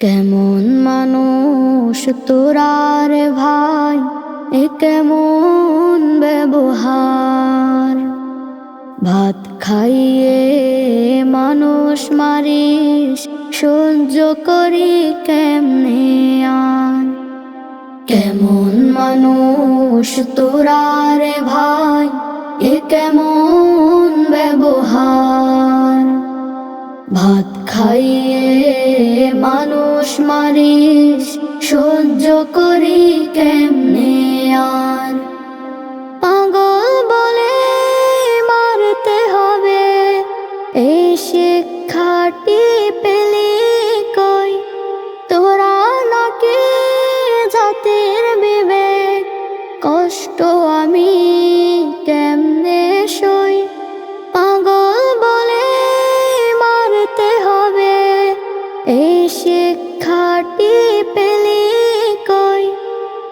কেমন মানুষ তোরার ভাই, এ কেমন ব্যবহার? ভাত খাইয়ে মানুষ মারিস, সহ্য করি কেমনে আর? কেমন মানুষ তোরার ভাই, এ কেমন ব্যবহার? ভাত খাইয়ে মারিস সহ্য করি কেমনে? শিক্ষাটি পেলে কই?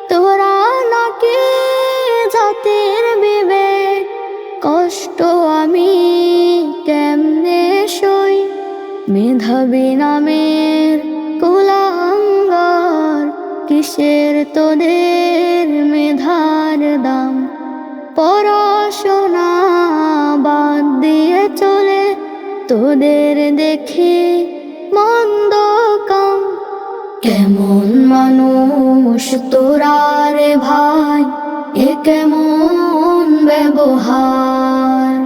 তোরা নাকি জাতির বিবেক? কষ্ট আমি কেমনে সই? মেধাবী নামের কুলাঙ্গার কিসের তোদের মেধার দাম? পড়াশোনা বাদ দিয়ে চলে তোদের দেখে মন্দ কেমন মানুষ তোরা রে ভাই? এ কেমন ব্যবহার?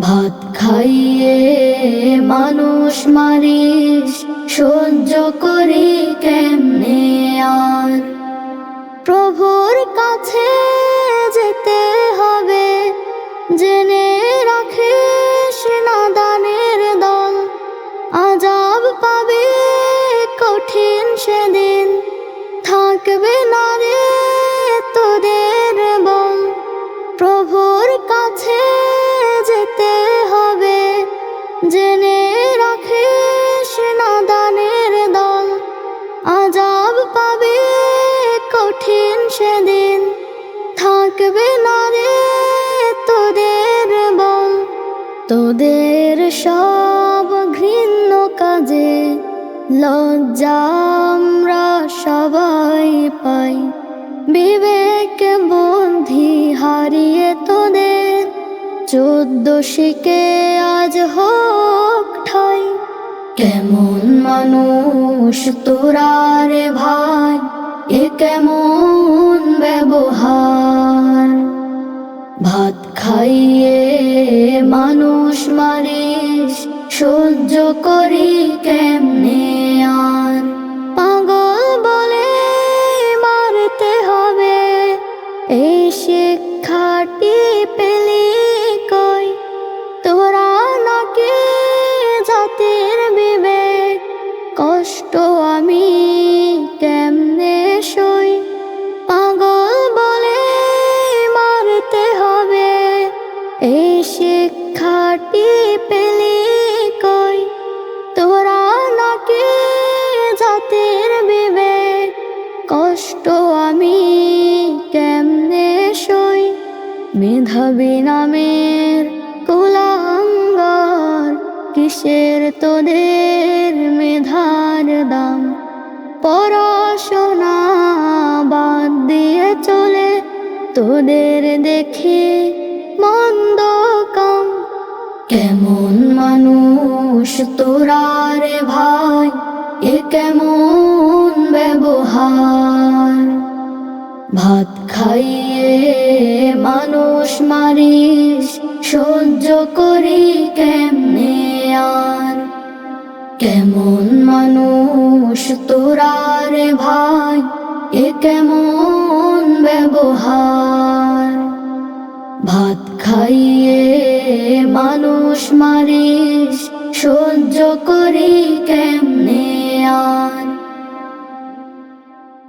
ভাত খাইয়ে মানুষ মারিস, সহ্য করি কেমনে আর? প্রভুর কাছে যেতে হবে জেনে কাছে যেতে হবে। জেনে রাখিস নাদানের দল। আজাব পাবে কঠিন সেদিন। থাকবে না রে তোদের বল। তোদের সব ঘৃণ্য কাজে লজ্জা আমরা সবাই পাই। বিবেক চোদ্দ শিকে আজ হোক ঠাই। কেমন মানুষ তোরা রে ভাই, এ কেমন ব্যবহার? ভাত খাইয়ে মানুষ মারিস, সহ্য করি কেমনে শিক্ষাটি পেলি কই? তোরা নাকি জাতির বিবেক? কষ্ট আমি কেমনে সই? মেধাবী নামের কুলাঙ্গার কিসের তোদের মেধার দাম? পড়াশোনা বাদ দিয়ে চলে তোদের দেখে কাম কেমন মানুষ তোরা ভাই? এ কেমন ব্যবহার? ভাত খাইয়ে মানুষ মারিস, সহ্য করি কেমনে আর? কেমন মানুষ তোরা ভাই? এ কেমন ব্যবহার? ভাত খাইয়ে